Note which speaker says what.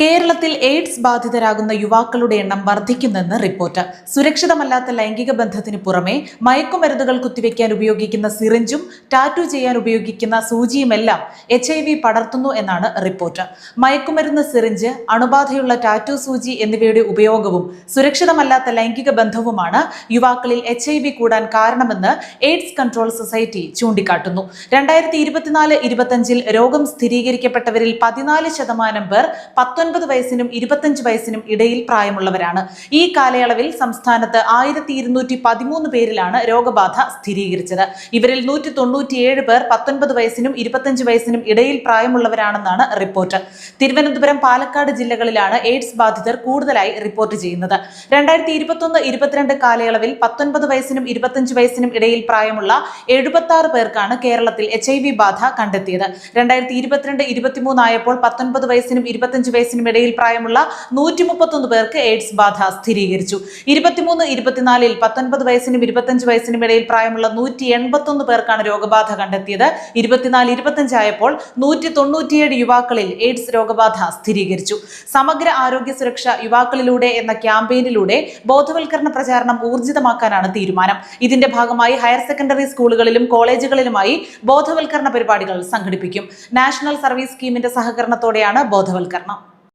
Speaker 1: കേരളത്തിൽ എയ്ഡ്സ് ബാധിതരാകുന്ന യുവാക്കളുടെ എണ്ണം വർദ്ധിക്കുന്നെന്ന് റിപ്പോർട്ട്. സുരക്ഷിതമല്ലാത്ത ലൈംഗിക ബന്ധത്തിന് പുറമെ മയക്കുമരുന്നുകൾ കുത്തിവെക്കാൻ ഉപയോഗിക്കുന്ന സിറിഞ്ചും ടാറ്റു ചെയ്യാൻ ഉപയോഗിക്കുന്ന സൂചിയുമെല്ലാം എച്ച് ഐ വി പടർത്തുന്നു എന്നാണ് റിപ്പോർട്ട്. മയക്കുമരുന്ന് സിറിഞ്ച് അണുബാധയുള്ള ടാറ്റു സൂചി എന്നിവയുടെ ഉപയോഗവും സുരക്ഷിതമല്ലാത്ത ലൈംഗിക ബന്ധവുമാണ് യുവാക്കളിൽ എച്ച് ഐ വി കൂടാൻ കാരണമെന്ന് എയ്ഡ്സ് കൺട്രോൾ സൊസൈറ്റി ചൂണ്ടിക്കാട്ടുന്നു. രണ്ടായിരത്തി ഇരുപത്തിനാല് ഇരുപത്തഞ്ചിൽ രോഗം സ്ഥിരീകരിക്കപ്പെട്ടവരിൽ പതിനാല് ശതമാനം പേർ പത്തൊൻപത് വയസ്സിനും ഇരുപത്തഞ്ച് വയസ്സിനും ഇടയിൽ പ്രായമുള്ളവരാണ്. ഈ കാലയളവിൽ സംസ്ഥാനത്ത് ആയിരത്തി ഇരുന്നൂറ്റി പതിമൂന്ന് പേരിലാണ് രോഗബാധ സ്ഥിരീകരിച്ചത്. ഇവരിൽ നൂറ്റി തൊണ്ണൂറ്റിയേഴ് പേർ പത്തൊൻപത് വയസ്സിനും ഇരുപത്തഞ്ച് വയസ്സിനും ഇടയിൽ പ്രായമുള്ളവരാണെന്നാണ് റിപ്പോർട്ട്. തിരുവനന്തപുരം പാലക്കാട് ജില്ലകളിലാണ് എയ്ഡ്സ് ബാധിതർ കൂടുതലായി റിപ്പോർട്ട് ചെയ്യുന്നത്. രണ്ടായിരത്തി ഇരുപത്തൊന്ന് ഇരുപത്തിരണ്ട് കാലയളവിൽ പത്തൊൻപത് വയസ്സിനും ഇരുപത്തഞ്ച് വയസ്സിനും ഇടയിൽ പ്രായമുള്ള എഴുപത്തി ആറ് പേർക്കാണ് കേരളത്തിൽ എച്ച് ഐ വി ബാധ കണ്ടെത്തിയത്. രണ്ടായിരത്തി ഇരുപത്തിരണ്ട് ഇരുപത്തിമൂന്ന് ആയപ്പോൾ പത്തൊൻപത് വയസ്സിനും ഇരുപത്തഞ്ച് വയസ്സിനും ഇടയിൽ പ്രായമുള്ള നൂറ്റി മുപ്പത്തൊന്ന് പേർക്ക് എയ്ഡ്സ് ബാധ സ്ഥിരീകരിച്ചു. ഇരുപത്തിമൂന്ന് ഇരുപത്തിനാലിൽ പത്തൊൻപത് വയസ്സിനും ഇരുപത്തഞ്ച് വയസ്സിനും ഇടയിൽ പ്രായമുള്ള നൂറ്റി എൺപത്തൊന്ന് പേർക്കാണ് രോഗബാധ കണ്ടെത്തിയത്. ഇരുപത്തിനാല് ഇരുപത്തഞ്ച് ആയപ്പോൾ നൂറ്റി തൊണ്ണൂറ്റിയേഴ് യുവാക്കളിൽ എയ്ഡ്സ് രോഗബാധ സ്ഥിരീകരിച്ചു. സമഗ്ര ആരോഗ്യ സുരക്ഷ യുവാക്കളിലൂടെ എന്ന ക്യാമ്പയിനിലൂടെ ബോധവൽക്കരണ പ്രചാരണം ഊർജിതമാക്കാനാണ് തീരുമാനം. ഇതിന്റെ ഭാഗമായി ഹയർ സെക്കൻഡറി സ്കൂളുകളിലും കോളേജുകളിലുമായി ബോധവൽക്കരണ പരിപാടികൾ സംഘടിപ്പിക്കും. നാഷണൽ സർവീസ് സ്കീമിന്റെ സഹകരണത്തോടെയാണ് ബോധവൽക്കരണം.